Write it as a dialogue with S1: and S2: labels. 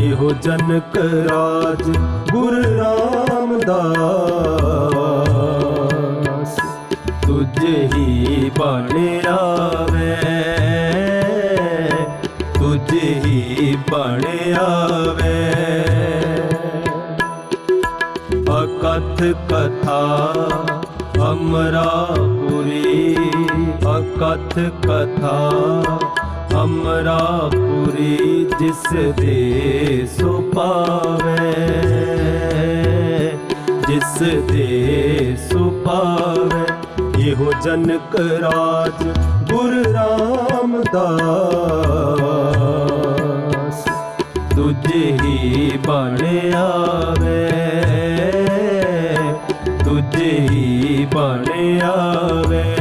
S1: ਇਹੋ ਜਨਕ ਰਾਜ ਗੁਰ ਰਾਮਦਾਸ। ਤੁਝੇ ਹੀ ਬਣ ਆਵੇ, ਤੁਝੇ ਹੀ ਬਣ ਆਵੇ। ਅਕਥ ਕਥਾ ਅਮਰਾਪੁਰੀ ਅਕਥ ਕਥਾ ਅਮਰਾਪੁਰੀ ਜਿਸ ਦੇ ਸੋ ਪਾਵੇ, ਜਿਸ ਦੇ ਸੋ ਪਾਵੇ, ਇਹੋ ਜਨਕ ਰਾਜ ਗੁਰ ਰਾਮਦਾਸ। ਤੁਝੇ ਹੀ ਬਣ ਆਵੇ ਤੁਝੇ ਹੀ ਬਣ ਆਵੇ।